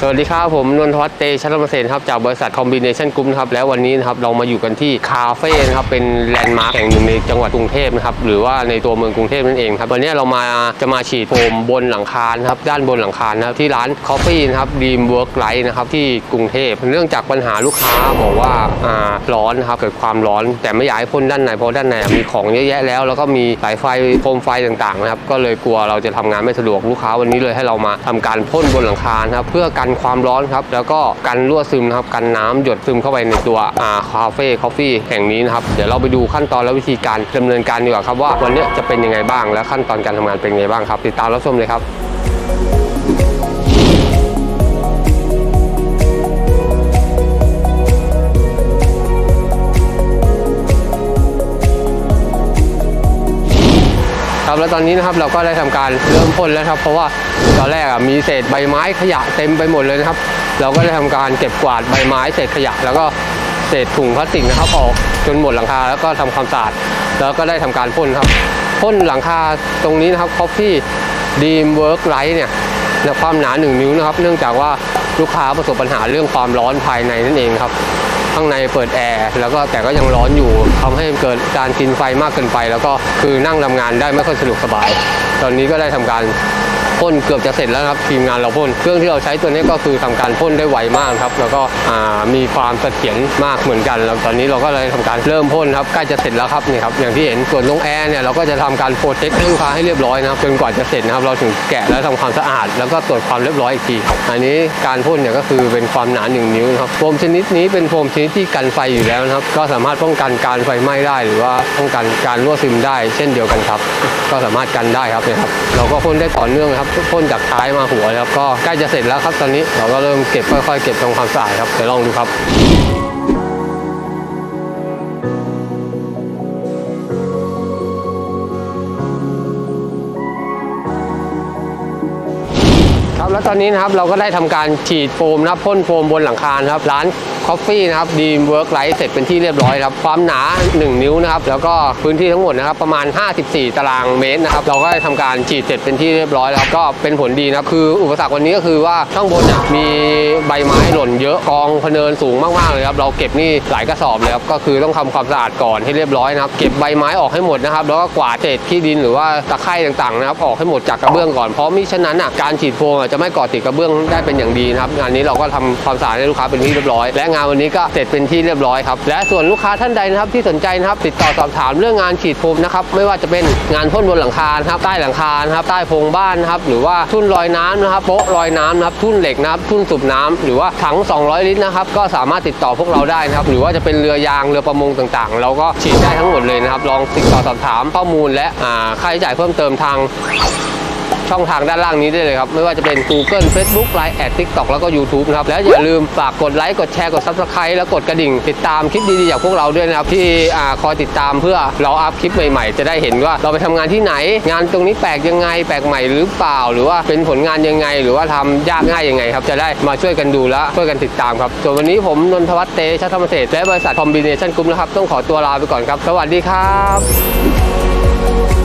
สวัสดีครับผมนนทวัฒน์เตชะรมเสนครับจากบริษัทคอมบิเนชันกรุ๊ปครับแล้ววันนี้นะครับเรามาอยู่กันที่คาเฟ่นะครับเป็นแลนด์มาร์คแห่งหนึ่งในจังหวัดกรุงเทพนะครับหรือว่าในตัวเมืองกรุงเทพนั่นเองครับวันนี้เรามาจะมาฉีดโฟมบนหลังคาครับด้านบนหลังคาครับที่ร้านคอฟฟี่นะครับดีมเวิร์กไลท์นะครับที่กรุงเทพเนื่องจากปัญหาลูกค้าบอกว่าอ่าร้อนนะครับเกิดความร้อน แต่ไม่อยากให้พ่นด้านในเพราะด้านในมีของเยอะแยะแล้ว แล้วก็มีสายไฟโคมไฟต่างๆนะครับก็เลยกลัวเราจะทำงานไม่สะดวกลูกค้าวันนี้เลยให้เรามาทำการพ่นบนหลังคาครับเพื่อกันความร้อนครับ แล้วก็กันรั่วซึมนะครับ กันน้ำหยดซึมเข้าไปในตัวอ่าคาเฟ่คอฟฟี่แห่งนี้นะครับ เดี๋ยวเราไปดูขั้นตอนและวิธีการดำเนินการดีกว่าครับว่าวันนี้จะเป็นยังไงบ้าง และขั้นตอนการทำงานเป็นยังไงบ้างครับ ติดตามรับชมเลยครับ แล้วตอนนี้นะครับเราก็ได้ทำการเริ่มพ่นแล้วครับ เพราะว่าตอนแรกอะมีเศษใบไม้ขยะเต็มไปหมดเลยนะครับ เราก็ได้ทำการเก็บกวาดใบไม้เศษขยะ แล้วก็เศษถุงพลาสติกนะครับออกจนหมดหลังคาแล้วก็ทำความสะอาดแล้วก็ได้ทำการพ่นครับพ่นหลังคาตรงนี้นะครับ Coffee Dream Work Light เนี่ยความหนา 1 นิ้วนะครับ เนื่องจากว่า ลูกค้าประสบปัญหาเรื่องความร้อนภายในนั่นเองครับ ข้างในเปิดแอร์แล้วก็แต่ก็ยังร้อนอยู่ทำให้เกิดการกินไฟมากเกินไป แล้วก็คือนั่งทำงานได้ไม่ค่อยสะดวกสบาย ตอนนี้ก็ได้ทำการ พ่นเกือบจะเสร็จแล้วครับทีมงานเราพ่นเครื่องที่เราใช้ตัวนี้ก็คือทำการพ่นได้ไวมากครับ แล้วก็มีความเสถียรมากเหมือนกันแล้วตอนนี้เราก็เลยทำการเริ่มพ่นครับใกล้จะเสร็จแล้วครับนี่ครับอย่างที่เห็นส่วนตรงแอร์เนี่ยเราก็จะทำการโปรเทคให้ลูกค้าให้เรียบร้อยนะครับจนกว่าจะเสร็จนะครับเราถึงแกะแล้วทำความสะอาด แล้วก็ตรวจความเรียบร้อยอีกทีอันนี้การพ่นเนี่ยก็คือเป็นความหนา1นิ้วนะครับโฟมชนิดนี้เป็นโฟมชนิดที่กันไฟอยู่แล้วนะครับ ก็สามารถป้องกันการไฟไหม้ได้ หรือว่าป้องกันการรั่วซึมได้ เช่นเดียวกันครับ ก็สามารถกันได้ครับนี่ยครับ เราก็พ่นได้ต่อเนื่องครับพ่นจากท้ายมาหัวครับก็ใกล้จะเสร็จแล้วครับตอนนี้เราก็เริ่มเก็บค่อยๆเก็บทำความสะอาดครับเดี๋ยวลองดูครับครับแล้วตอนนี้นะครับเราก็ได้ทำการฉีดโฟมนะพ่นโฟมบนหลังคาครับร้าน คอฟฟี่นะครับดีมเวิร์กไลท์เสร็จเป็นที่เรียบร้อยครับ ความหนา 1 นิ้วนะครับ แล้วก็พื้นที่ทั้งหมดนะครับ ประมาณ 54 ตารางเมตรนะครับ เราก็ได้ทำการฉีดเสร็จเป็นที่เรียบร้อยแล้วก็เป็นผลดีนะครับคืออุปสรรควันนี้ก็คือว่าข้างบนเนี่ยมีใบไม้หล่นเยอะกองพะเนินสูงมากๆเลยครับเราเก็บนี่หลายกระสอบเลยครับก็คือต้องทำความสะอาดก่อนให้เรียบร้อยนะครับ เก็บใบไม้ออกให้หมดนะครับ แล้วก็กวาดเศษขี้ดินหรือว่าตะไคร่ต่างๆนะครับออกให้หมดจากกระเบื้องก่อนเพราะมิฉะนั้นอะการฉีดโฟมอะจะไม่ก่อติดกระเบื้องได้เป็นอย่างดีนะครับงานนี้เราก็ทำความสะอาดให้ลูกค้าเป็นที่เรียบร้อยและงานวันนี้ก็เสร็จเป็นที่เรียบร้อยครับ และส่วนลูกค้าท่านใดนะครับที่สนใจนะครับติดต่อสอบถามเรื่องงานฉีดโฟมนะครับไม่ว่าจะเป็นงานพ่นบนหลังคาครับใต้หลังคาครับใต้โพรงบ้านครับหรือว่าทุ่นลอยน้ำนะครับโป๊ะลอยน้ำนะครับทุ่นเหล็กนะครับทุ่นสูบน้ำหรือว่าถัง 200 ลิตรนะครับก็สามารถติดต่อพวกเราได้นะครับหรือว่าจะเป็นเรือยางเรือประมงต่างๆ เราก็ฉีดได้ทั้งหมดเลยนะครับลองติดต่อสอบถามข้อมูลและค่าใช้จ่ายเพิ่มเติมทาง ช่องทางด้านล่างนี้ได้เลยครับ ไม่ว่าจะเป็น Google Facebook Line แอด TikTok แล้วก็ YouTube นะครับ แล้วอย่าลืมฝากกดไลค์ กดแชร์ กด Subscribe แล้วกดกระดิ่ง ติดตามคลิปดีๆจากพวกเราด้วยนะครับ ที่คอยติดตามเพื่อเราอัพคลิปใหม่ๆ จะได้เห็นว่าเราไปทำงานที่ไหน งานตรงนี้แปลกยังไง แปลกใหม่หรือเปล่า หรือว่าเป็นผลงานยังไง หรือว่าทำยากง่ายยังไงครับ จะได้มาช่วยกันดูและช่วยกันติดตามครับส่วนวันนี้ผมนนทวัฒน์เตชะธรรมเศรษและบริษัทคอมบิเนชั่นกรุ๊ปนะครับต้องขอตัวลาไปก่อนครับ สวัสดีครับ